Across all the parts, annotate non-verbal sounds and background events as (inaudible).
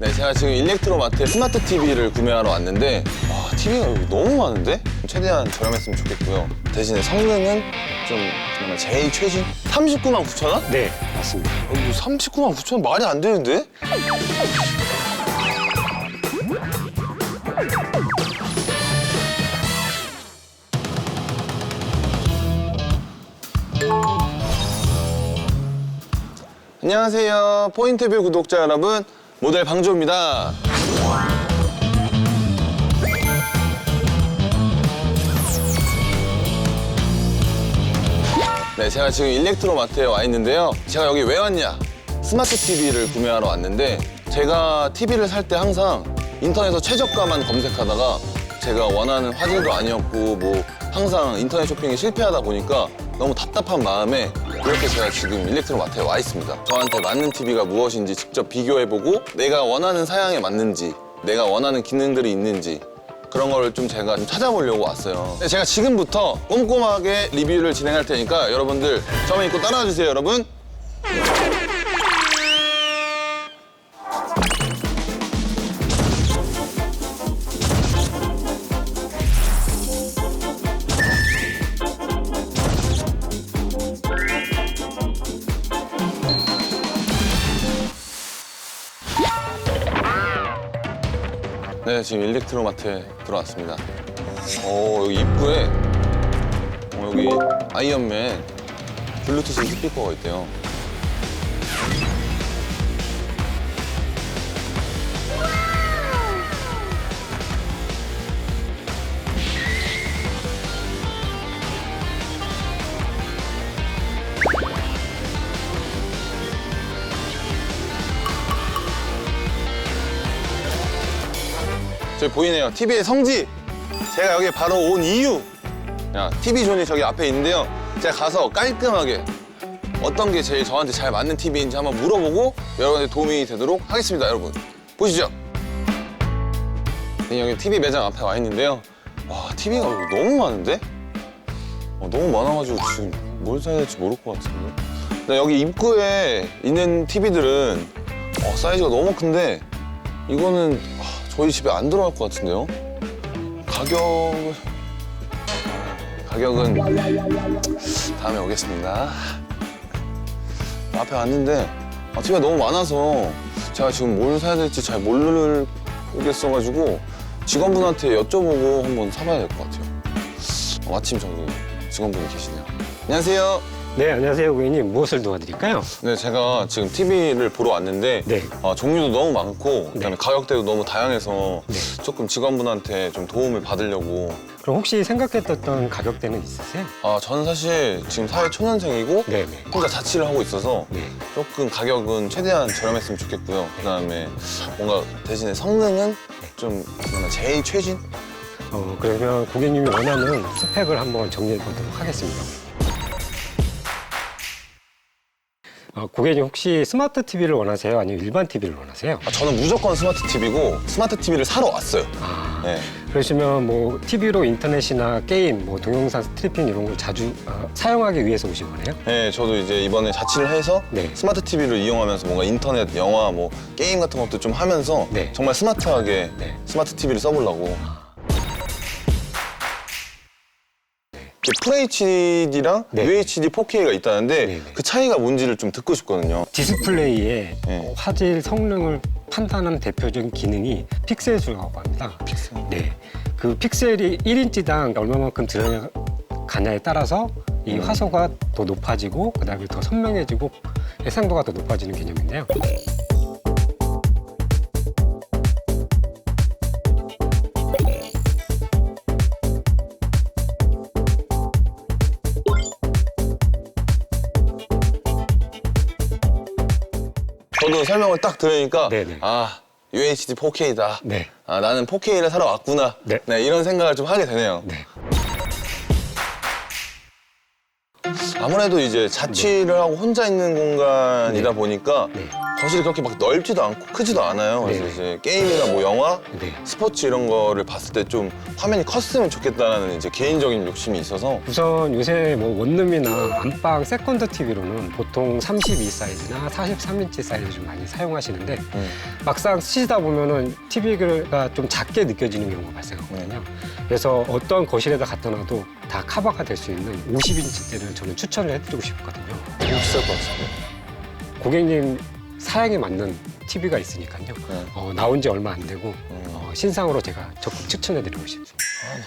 네, 제가 지금 일렉트로마트에 스마트 TV를 구매하러 왔는데 와, TV가 여기 너무 많은데? 최대한 저렴했으면 좋겠고요. 대신에 성능은 좀 정말 제일 최신? 39만 9천 원? 네, 맞습니다. 어, 뭐 39만 9천 원 말이 안 되는데? 안녕하세요. 포인트뷰 구독자 여러분. 모델 방조입니다. 네, 제가 지금 일렉트로 마트에 와 있는데요. 제가 여기 왜 왔냐? 스마트 TV를 구매하러 왔는데 제가 TV를 살 때 항상 인터넷에서 최저가만 검색하다가 제가 원하는 화질도 아니었고 뭐 항상 인터넷 쇼핑에 실패하다 보니까 너무 답답한 마음에 이렇게 제가 지금 일렉트로 마트에 와 있습니다. 저한테 맞는 TV가 무엇인지 직접 비교해보고 내가 원하는 사양에 맞는지 내가 원하는 기능들이 있는지 그런 걸 좀 제가 좀 찾아보려고 왔어요. 네, 제가 지금부터 꼼꼼하게 리뷰를 진행할 테니까 여러분들 저만 믿고 따라와 주세요, 여러분. 네, 지금 일렉트로마트에 들어왔습니다. 어, 여기 입구에 어, 여기 아이언맨 블루투스 스피커가 있대요. 저기 보이네요. TV의 성지. 제가 여기 바로 온 이유. 야, TV 존이 저기 앞에 있는데요. 제가 가서 깔끔하게 어떤 게 제일 저한테 잘 맞는 TV인지 한번 물어보고 여러분한테 도움이 되도록 하겠습니다, 여러분. 보시죠. 네, 여기 TV 매장 앞에 와 있는데요. 와, TV가 너무 많은데? 어, 너무 많아가지고 지금 뭘 사야 될지 모를 것 같은데. 근데 여기 입구에 있는 TV들은 어, 사이즈가 너무 큰데 이거는 아, 저희 집에 안 들어갈 것 같은데요? 가격은 가격은 다음에 오겠습니다. 앞에 왔는데 아, TV가 너무 많아서 제가 지금 뭘 사야 될지 잘 모르겠어가지고 직원분한테 여쭤보고 한번 사봐야 될 것 같아요. 어, 마침 저기 직원분이 계시네요. 안녕하세요. 네, 안녕하세요, 고객님. 무엇을 도와드릴까요? 네, 제가 지금 TV를 보러 왔는데 네. 아, 종류도 너무 많고 그다음에 네. 가격대도 너무 다양해서 네. 조금 직원분한테 좀 도움을 받으려고 그럼 혹시 생각했던 가격대는 있으세요? 아 저는 사실 지금 사회 초년생이고 네, 네. 혼자 자취를 하고 있어서 네. 조금 가격은 최대한 저렴했으면 좋겠고요. 그다음에 뭔가 대신에 성능은 좀 뭔가 제일 최신? 어, 그러면 고객님이 원하는 스펙을 한번 정리해 보도록 하겠습니다. 어, 고객님 혹시 스마트 TV를 원하세요? 아니면 일반 TV를 원하세요? 아, 저는 무조건 스마트 TV고 스마트 TV를 사러 왔어요. 아, 네. 그러시면 뭐 TV로 인터넷이나 게임, 뭐 동영상 스트리밍 이런 걸 자주 어, 사용하기 위해서 오신 거네요? 네, 저도 이제 이번에 자취를 해서 네. 스마트 TV를 이용하면서 뭔가 인터넷, 영화, 뭐 게임 같은 것도 좀 하면서 네. 정말 스마트하게 네. 스마트 TV를 써보려고. FHD랑 네. UHD 4K가 있다는데 네, 네. 그 차이가 뭔지를 좀 듣고 싶거든요. 디스플레이의 네. 어, 화질 성능을 판단하는 대표적인 기능이 픽셀 수라고 합니다. 픽셀. 네. 그 픽셀이 1인치당 얼마만큼 들어가냐에 따라서 이 음. 화소가 더 높아지고 그다음에 더 선명해지고 해상도가 더 높아지는 개념인데요. 설명을 딱 들으니까 네네. 아 UHD 4K다. 네. 아 나는 4K를 사러 왔구나. 네. 이런 생각을 좀 하게 되네요. 네. 아무래도 이제 자취를 하고 혼자 있는 공간이다 네. 보니까 네. 거실이 그렇게 막 넓지도 않고 크지도 않아요. 그래서 네. 이제 게임이나 뭐 영화, 네. 스포츠 이런 거를 봤을 때 좀 화면이 컸으면 좋겠다는 이제 개인적인 욕심이 있어서 우선 요새 뭐 원룸이나 안방 세컨드 TV로는 보통 32 사이즈나 43인치 사이즈 좀 많이 사용하시는데 음. 막상 쓰시다 보면은 TV가 좀 작게 느껴지는 경우가 발생하거든요. 그래서 어떤 거실에다 갖다 놔도 다 커버가 될 수 있는 50인치대를 저는 추천을 해드리고 싶거든요. 비쌀 것 같은데. 고객님 사양에 맞는 TV가 있으니까요. 네. 어, 나온 지 얼마 안 되고 음. 어, 신상으로 제가 적극 추천해드리고 싶습니다.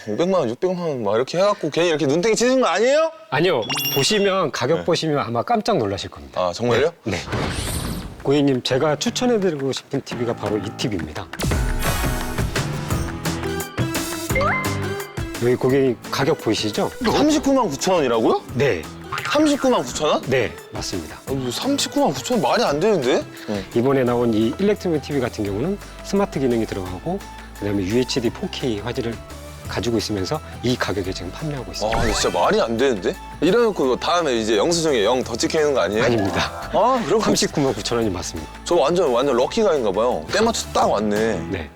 한 500만 원, 600만 원 막 이렇게 해갖고 괜히 이렇게 눈탱이 치는 거 아니에요? 아니요, 보시면 가격 네. 보시면 아마 깜짝 놀라실 겁니다. 아 정말요? 네. 고객님, 제가 추천해드리고 싶은 TV가 바로 이 TV입니다. 여기 고객님 가격 보이시죠? 39만 9천 원이라고요? 네, 39만 9천 원? 네, 맞습니다. 어, 39만 9천 원 말이 안 되는데? 네. 이번에 나온 이 일렉트로닉 TV 같은 경우는 스마트 기능이 들어가고 그다음에 UHD 4K 화질을 가지고 있으면서 이 가격에 지금 판매하고 있습니다. 아 진짜 말이 안 되는데? 이래놓고 다음에 이제 영수증에 영더 찍히는 거 아니에요? 아닙니다. 아 그럼 39만 9천 원이 맞습니다. 저 완전 완전 럭키가인가 봐요. 때 맞춰 딱 왔네. 네.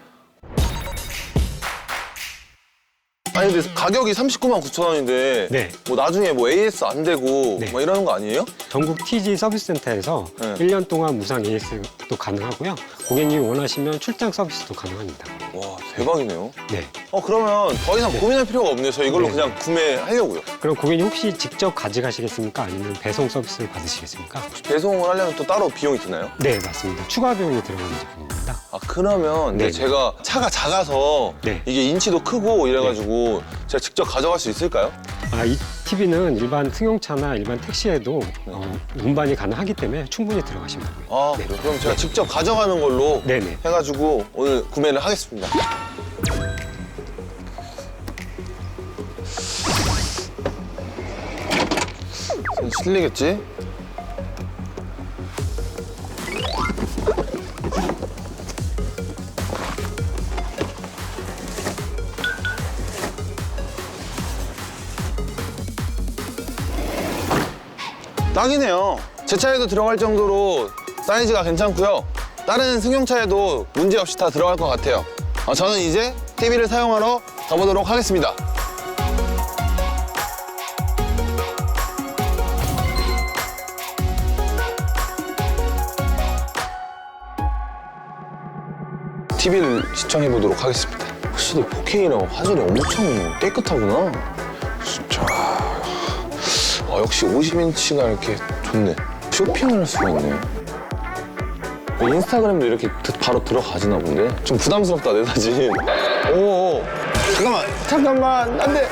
아니 근데 가격이 39만 9천 원인데 네. 뭐 나중에 뭐 AS 안 되고 네. 뭐 이러는 거 아니에요? 전국 TG 서비스 센터에서 네. 1년 동안 무상 AS도 가능하고요. 고객님이 원하시면 출장 서비스도 가능합니다. 와 대박이네요. 네. 어 그러면 더 이상 고민할 필요가 없네요. 저 이걸로 네. 그냥 구매하려고요. 그럼 고객님 혹시 직접 가져가시겠습니까? 아니면 배송 서비스를 받으시겠습니까? 배송을 하려면 또 따로 비용이 드나요? 네, 맞습니다. 추가 비용이 들어가는 제품입니다. 아 그러면 근데 네. 제가 차가 작아서 네. 이게 인치도 크고 이래가지고 제가 직접 가져갈 수 있을까요? 아, 이 TV는 일반 승용차나 일반 택시에도 어, 운반이 가능하기 때문에 충분히 들어가시면 되고요. 아 그래요? 그럼 제가 직접 가져가는 걸로 네네. 해가지고 오늘 구매를 하겠습니다. 실리겠지? 딱이네요. 제 차에도 들어갈 정도로 사이즈가 괜찮고요. 다른 승용차에도 문제없이 다 들어갈 것 같아요. 어, 저는 이제 TV를 사용하러 가보도록 하겠습니다. TV를 시청해 보도록 하겠습니다. 확실히 4K랑 화질이 엄청 깨끗하구나. 진짜. 아, 역시 50인치가 이렇게 좋네. 쇼핑을 할 수가 있네. 인스타그램도 이렇게 드- 바로 들어가지나 본데? 좀 부담스럽다, 내 사진. (laughs) 오, 잠깐만, 잠깐만, 안 돼.